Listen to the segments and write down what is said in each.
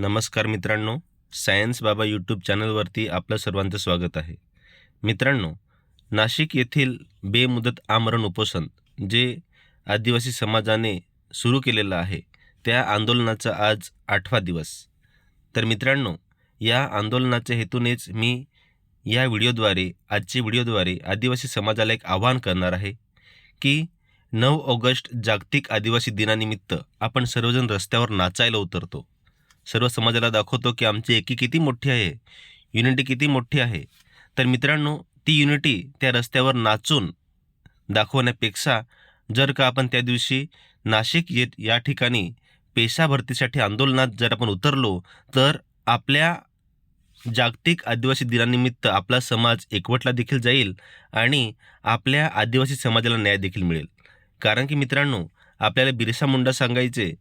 नमस्कार मित्रांनो सायन्स बाबा यूट्यूब चॅनलवरती आपलं सर्वांचं स्वागत आहे. मित्रांनो नाशिक येथील बेमुदत आमरण उपोषण जे आदिवासी समाजाने सुरू केलेलं आहे त्या आंदोलनाचा आज आठवा दिवस. तर मित्रांनो या आंदोलनाच्या हेतूनेच मी या व्हिडिओद्वारे आजच्या व्हिडिओद्वारे आदिवासी समाजाला एक आवाहन करणार आहे की नऊ ऑगस्ट जागतिक आदिवासी दिनानिमित्त आपण सर्वजण रस्त्यावर नाचायला उतरतो. सर्व समाजाला दाखवतो की आमची एकी किती मोठी आहे युनिटी किती मोठी आहे. तर मित्रांनो ती युनिटी त्या रस्त्यावर नाचून दाखवण्यापेक्षा जर का आपण त्या दिवशी नाशिक येत या ठिकाणी पेशा भरतीसाठी आंदोलनात जर आपण उतरलो तर आपल्या जागतिक आदिवासी दिनानिमित्त आपला समाज एकवटला देखील जाईल आणि आपल्या आदिवासी समाजाला न्याय देखील मिळेल. कारण की मित्रांनो आपल्याला बिरसा मुंडा सांगायचे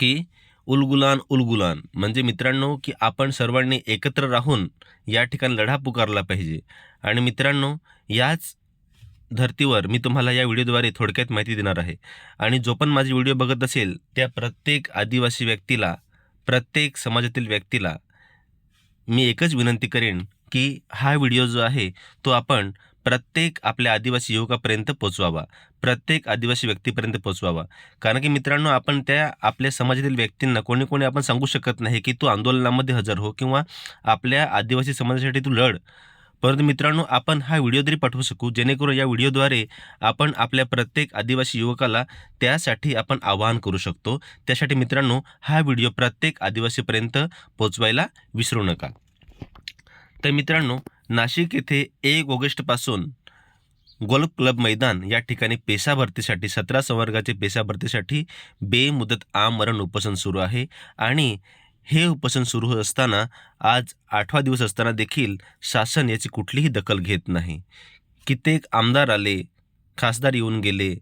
की उलगुलान उलगुलान. म्हणजे मित्रांनो की आपण सर्वांनी एकत्र राहून या ठिकाणी लढा पुकारला पाहिजे. आणि मित्रांनो याच धर्तीवर मी तुम्हाला या व्हिडिओद्वारे थोडक्यात माहिती देणार आहे. आणि जो पण माझे व्हिडिओ बघत असेल त्या प्रत्येक आदिवासी व्यक्तीला प्रत्येक समाजातील व्यक्तीला मी एकच विनंती करेन की हा व्हिडिओ जो आहे तो आपण प्रत्येक आपल्या आदिवासी युवकापर्यंत पोचवावा. प्रत्येक आदिवासी व्यक्तीपर्यंत पोचवावा. कारण की मित्रांनो आपण त्या आपल्या समाजातील व्यक्तींना कोणी कोणी आपण सांगू शकत नाही की तू आंदोलनामध्ये हजर हो किंवा आपल्या आदिवासी समाजासाठी तू लढ. परंतु मित्रांनो आपण हा व्हिडिओ तरी पाठवू शकू. जेणेकरून या व्हिडिओद्वारे आपण आपल्या प्रत्येक आदिवासी युवकाला त्यासाठी आपण आवाहन करू शकतो. त्यासाठी मित्रांनो हा व्हिडिओ प्रत्येक आदिवासीपर्यंत पोचवायला विसरू नका. तर मित्रांनो नाशिक येथे एक ऑगस्टपासून गोल्फ क्लब मैदान या ठिकाणी पेशा भरतीसाठी सतरा संवर्गाचे पेशा भरतीसाठी बेमुदत आमरण उपोषण सुरू आहे. आणि हे उपोषण सुरू होत असताना आज आठवा दिवस असताना देखील शासन याची कुठलीही दखल घेत नाही. कित्येक आमदार आले खासदार येऊन गेले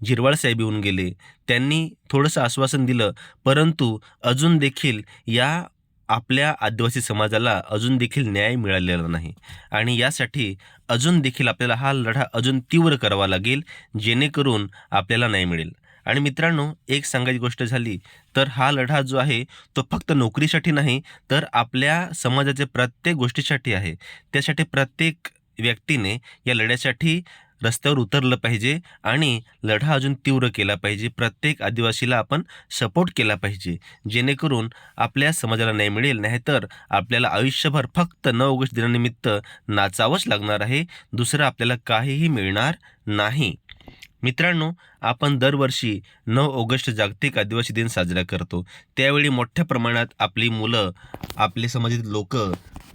जिरवाळसाहेब येऊन गेले त्यांनी थोडंसं आश्वासन दिलं परंतु अजून देखील या आपल्या आदिवासी समाजाला अजून देखील न्याय मिळालेला नाही. आणि यासाठी अजून देखील आपल्याला हा लढा अजून तीव्र करावा लागेल जेणेकरून आपल्याला न्याय मिळेल. आणि मित्रांनो एक सांगायची गोष्ट झाली तर हा लढा जो आहे तो फक्त नोकरीसाठी नाही तर आपल्या समाजाच्या प्रत्येक गोष्टीसाठी आहे. त्यासाठी प्रत्येक व्यक्तीने या लढ्यासाठी रस्त्यावर उतरलं पाहिजे आणि लढा अजून तीव्र केला पाहिजे. प्रत्येक आदिवासीला आपण सपोर्ट केला पाहिजे. जेणेकरून आपल्या समाजाला न्याय मिळेल. नाहीतर आपल्याला आयुष्यभर फक्त नऊ ऑगस्ट दिनानिमित्त नाचावंच लागणार आहे. दुसरं आपल्याला काहीही मिळणार नाही. मित्रांनो आपण दरवर्षी नऊ ऑगस्ट जागतिक आदिवासी दिन साजरा करतो. त्यावेळी मोठ्या प्रमाणात आपली मुलं आपले समाजातील लोक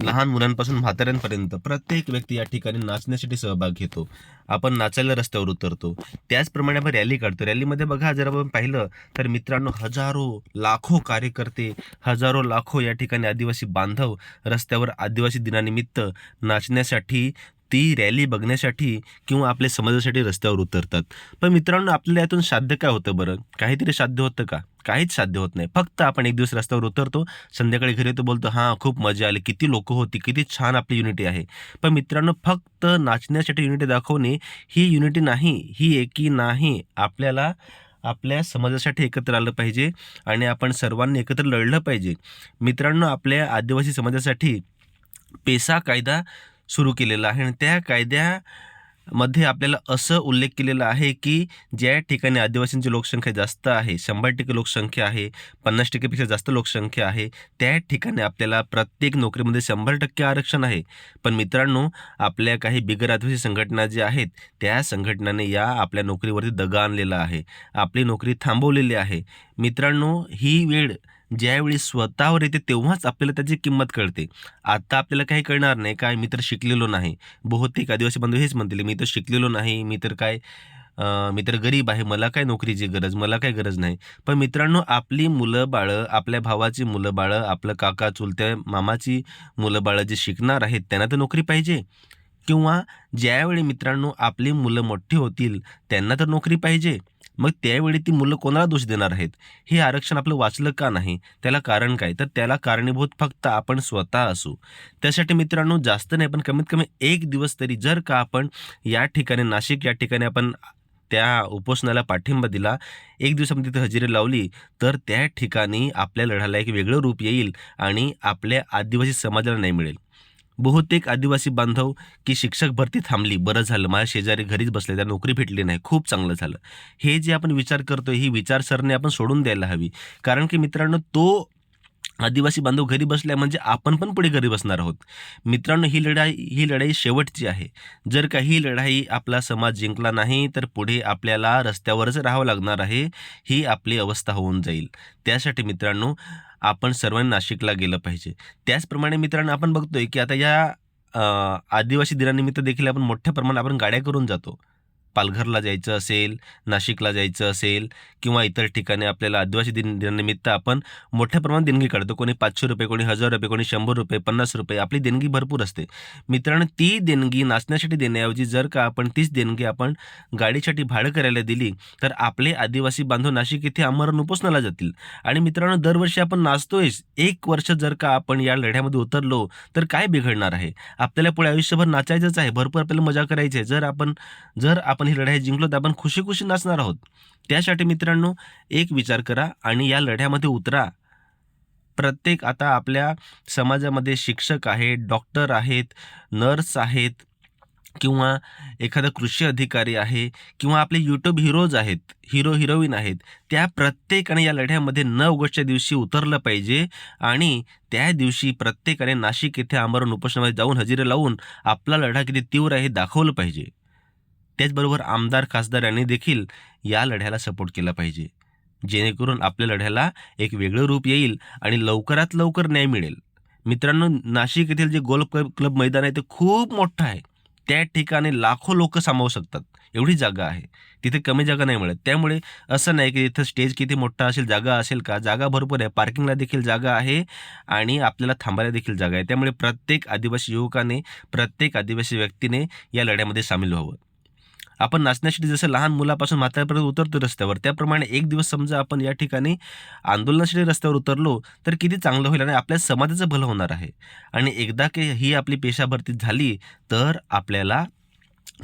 लहान मुलांपासून म्हाताऱ्यांपर्यंत प्रत्येक व्यक्ती या ठिकाणी नाचण्यासाठी सहभाग घेतो. आपण नाचायला रस्त्यावर उतरतो. त्याचप्रमाणे आपण रॅली काढतो. रॅलीमध्ये बघा जर आपण पाहिलं तर मित्रांनो हजारो लाखो कार्यकर्ते हजारो लाखो या ठिकाणी आदिवासी बांधव रस्त्यावर आदिवासी दिनानिमित्त नाचण्यासाठी ती रॅली बघण्यासाठी किंवा आपल्या समाजासाठी रस्त्यावर उतरतात. पण मित्रांनो आपल्याला यातून साध्य काय होतं बरं? काहीतरी साध्य होतं का? काहीच साध्य होत नाही. फक्त आपण एक दिवस रस्त्यावर उतरतो संध्याकाळी घरी येतो बोलतो हां खूप मजा आली. किती लोक होती किती छान आपली युनिटी आहे. पण मित्रांनो फक्त नाचण्यासाठी युनिटी दाखवणे ही युनिटी नाही. ही एकी नाही. आपल्याला आपल्या समाजासाठी एकत्र आलं पाहिजे आणि आपण सर्वांनी एकत्र लढलं पाहिजे. मित्रांनो आपल्या आदिवासी समाजासाठी पेसा कायदा सुरू केलेला आहे आणि त्या कायद्या मध्ये आपल्याला असं उल्लेख केलेला आहे की ज्या ठिकाणी आदिवासींची लोकसंख्या जास्त आहे शंभर टक्के लोकसंख्या आहे पन्नास टक्केपेक्षा जास्त लोकसंख्या आहे त्या ठिकाणी आपल्याला प्रत्येक नोकरीमध्ये शंभर टक्के आरक्षण आहे. पण मित्रांनो आपल्या काही बिगर आदिवासी संघटना ज्या आहेत त्या संघटनाने या आपल्या नोकरीवरती दगा आणलेला आहे. आपली नोकरी थांबवलेली आहे. मित्रांनो ही वेळ ज्यावेळी स्वतःवर येते तेव्हाच आपल्याला त्याची किंमत कळते. आता आपल्याला काही कळणार नाही काय मी तर शिकलेलो नाही. बहुतेक आदिवासी बांधव हेच म्हणतील मी तर शिकलेलो नाही मी तर काय मी तर गरीब आहे मला काय नोकरीची गरज मला काय गरज नाही. पण मित्रांनो आपली मुलं बाळं आपल्या भावाची मुलं बाळं आपलं काका चुलत्या मामाची मुलं बाळं जे शिकणार आहेत त्यांना तर नोकरी पाहिजे. किंवा ज्यावेळी मित्रांनो आपली मुलं मोठी होतील त्यांना तर नोकरी पाहिजे. मग त्यावेळी ती मुलं कोणाला दोष देणार आहेत? हे आरक्षण आपलं वाचलं का नाही? त्याला कारण काय? तर त्याला कारणीभूत फक्त आपण स्वतः असू. त्यासाठी मित्रांनो जास्त नाही पण कमीत कमी एक दिवस तरी जर का आपण या ठिकाणी नाशिक या ठिकाणी आपण त्या उपोषणाला पाठिंबा दिला एक दिवसामध्ये तिथे हजेरी लावली तर त्या ठिकाणी आपल्या लढ्याला एक वेगळं रूप येईल आणि आपल्या आदिवासी समाजाला नाही मिळेल. बहुतेक आदिवासी बांधव की शिक्षक भरती थांबली. बरं झालं. माझ्या शेजारी घरीच बसले त्या नोकरी भेटली नाही. खूप चांगलं झालं. हे जे आपण विचार करतो ही विचारसरणी आपण सोडून द्यायला हवी. कारण की मित्रांनो तो आदिवासी बांधव घरी बसल्या म्हणजे आपण पण पुढे घरी बसणार आहोत. मित्रांनो ही लढाई ही लढाई शेवटची आहे. जर का ही लढाई आपला समाज जिंकला नाही तर पुढे आपल्याला रस्त्यावरच राहावं लागणार आहे. ही आपली अवस्था होऊन जाईल. त्यासाठी मित्रांनो आपण सर्वांनी नाशिकला गेलं पाहिजे. त्याचप्रमाणे मित्रांनो आपण बघतोय की आता या आदिवासी दिनानिमित्त देखील आपण मोठ्या प्रमाणात आपण गाड्या करून जातो. पालघरला जायचं असेल नाशिकला जायचं असेल किंवा इतर ठिकाणी आपल्याला आदिवासी दिन दिनानिमित्त आपण मोठ्या प्रमाणात देणगी काढतो. कोणी पाचशे रुपये कोणी हजार रुपये कोणी शंभर रुपये पन्नास रुपये आपली देणगी भरपूर असते. मित्रांनो ती देणगी नाचण्यासाठी देण्याऐवजी जर का आपण तीच देणगी आपण गाडीसाठी भाडं करायला दिली तर आपले आदिवासी बांधव नाशिक येथे आमरण उपोषणाला जातील. आणि मित्रांनो दरवर्षी आपण नाचतोयच. एक वर्ष जर का आपण या लढ्यामध्ये उतरलो तर काय बिघडणार आहे? आपल्याला पुढे आयुष्यभर नाचायचंच आहे. भरपूर आपल्याला मजा करायची आहे. जर आपण जर आपण ही लढाई जिंकलो तर आपण खुशी खुशी नाचणार आहोत. त्यासाठी मित्रांनो एक विचार करा आणि या लढ्यामध्ये उतरा. प्रत्येक आता आपल्या समाजामध्ये शिक्षक आहेत डॉक्टर आहेत नर्स आहेत किंवा एखादा कृषी अधिकारी आहे किंवा आपले यूट्यूब हिरोज आहेत हिरो हिरोईन आहेत त्या प्रत्येकाने या लढ्यामध्ये नऊ ऑगस्टच्या दिवशी उतरलं पाहिजे आणि त्या दिवशी प्रत्येकाने नाशिक येथे आमरण उपोषणामध्ये जाऊन हजेरी लावून आपला लढा किती तीव्र आहे हे दाखवलं पाहिजे. त्याचबरोबर आमदार खासदार यांनी देखील या लढ्याला सपोर्ट केला पाहिजे. जेणेकरून आपल्या लढ्याला एक वेगळं रूप येईल आणि लवकरात लवकर न्याय मिळेल. मित्रांनो नाशिक येथील जे गोल्फ क्लब क्लब मैदान आहे ते खूप मोठं आहे. त्या ठिकाणी लाखो लोक सामावू शकतात. एवढी जागा आहे. तिथे कमी जागा नाही मिळत. त्यामुळे असं नाही की इथं स्टेज किती मोठा असेल जागा असेल का? जागा भरपूर आहे. पार्किंगला देखील जागा आहे आणि आपल्याला थांबायला देखील जागा आहे. त्यामुळे प्रत्येक आदिवासी युवकाने प्रत्येक आदिवासी व्यक्तीने या लढ्यामध्ये सामील व्हावं. आपण नाचण्यासाठी जसं लहान मुलापासून म्हाताऱ्यापर्यंत उतरतो रस्त्यावर त्याप्रमाणे एक दिवस समजा आपण या ठिकाणी आंदोलनासाठी रस्त्यावर उतरलो तर किती चांगलं होईल आणि आपल्या समाजाचं भलं होणार आहे. आणि एकदा की ही आपली पेशा भरती झाली तर आपल्याला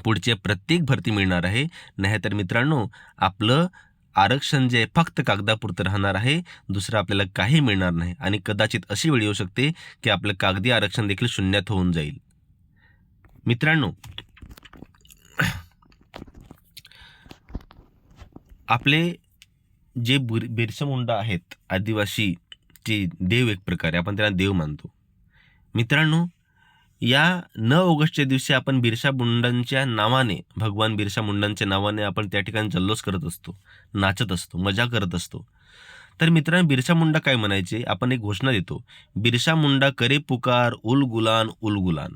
पुढचे प्रत्येक भरती मिळणार आहे. नाहीतर मित्रांनो आपलं आरक्षण जे फक्त कागदापुरतं राहणार आहे. दुसरं आपल्याला काही मिळणार नाही. आणि कदाचित अशी वेळ येऊ शकते की आपलं कागदी आरक्षण देखील शून्यात होऊन जाईल. मित्रांनो आपले जे बुर बिरसा मुंडा आहेत आदिवासी जे देव एक प्रकारे आपण त्यांना देव मानतो. मित्रांनो या नऊ ऑगस्टच्या दिवशी आपण बिरसा मुंडांच्या नावाने भगवान बिरसा मुंडांच्या नावाने आपण त्या ठिकाणी जल्लोष करत असतो नाचत असतो मजा करत असतो. तर मित्रांनो बिरसा मुंडा काय म्हणायचे? आपण एक घोषणा देतो. बिरसा मुंडा करे पुकार उल गुलान उल गुलान.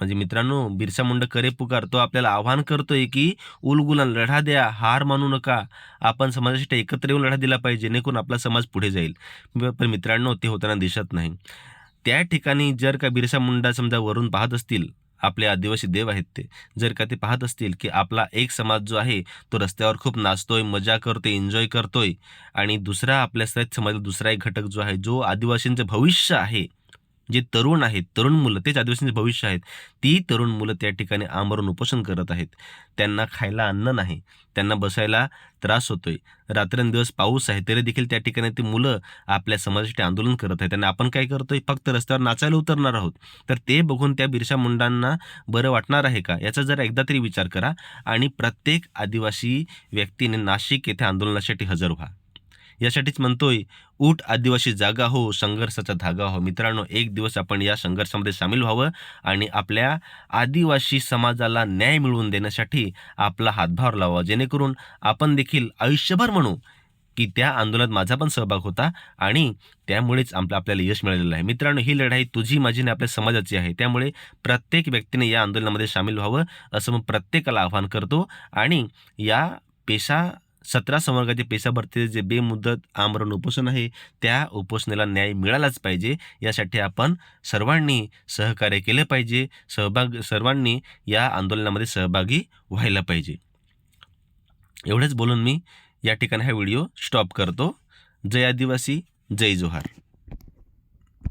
म्हणजे मित्रांनो बिरसा मुंडा करे पुकार तो आपल्याला आव्हान करतोय की उलगुलान लढा द्या हार मानू नका. आपण समाजासाठी एकत्र येऊन लढा दिला पाहिजे जेणेकरून आपला समाज पुढे जाईल. पण मित्रांनो ते होताना दिसत नाही. त्या ठिकाणी जर का बिरसा मुंडा समजा वरून पाहत असतील आपले आदिवासी देव आहेत ते जर का ते पाहत असतील की आपला एक समाज जो आहे तो रस्त्यावर खूप नाचतोय मजा करतोय एन्जॉय करतोय आणि दुसरा आपल्या समाजात दुसरा एक घटक जो आहे जो आदिवासींचं भविष्य आहे जे तरुण आहेत तरुण मुलं तेच आदिवासींचे भविष्य आहेत ती तरुण मुलं त्या ठिकाणी आमरण उपोषण करत आहेत. त्यांना खायला अन्न नाही त्यांना बसायला त्रास होतोय. रात्रंदिवस पाऊस आहे तरी देखील त्या ठिकाणी ती मुलं आपल्या समाजासाठी आंदोलन करत आहेत. आणि आपण काय करतोय? फक्त रस्त्यावर नाचायला उतरणार आहोत. तर ते बघून त्या बिरसा मुंडांना बरं वाटणार आहे का? याचा जरा एकदा तरी विचार करा आणि प्रत्येक आदिवासी व्यक्तीने नाशिक येथे आंदोलनासाठी हजर व्हा. यासाठीच म्हणतोय ऊट आदिवासी जागा हो संघर्षाचा धागा हो. मित्रांनो एक दिवस आपण या संघर्षामध्ये सामील व्हावं आणि आपल्या आदिवासी समाजाला न्याय मिळवून देण्यासाठी आपला हातभार लावा जेणेकरून आपण देखील आयुष्यभर म्हणू की त्या आंदोलनात माझा पण सहभाग होता आणि त्यामुळेच आपलं आपल्याला यश मिळालेलं आहे. मित्रांनो ही लढाई तुझी माझी आणि आपल्या समाजाची आहे. त्यामुळे प्रत्येक व्यक्तीने या आंदोलनामध्ये सामील व्हावं असं मग प्रत्येकाला आवाहन करतो आणि या पेशा सतरा संवर्गाचे पेशा भरतीचे जे बेमुदत आमरण उपोषण आहे त्या उपोषणाला न्याय मिळालाच पाहिजे. यासाठी आपण सर्वांनी सहकार्य केले पाहिजे. सहभाग सर्वांनी या आंदोलनामध्ये सहभागी व्हायला पाहिजे. एवढंच बोलून मी या ठिकाणी हा व्हिडिओ स्टॉप करतो. जय आदिवासी जय जोहार.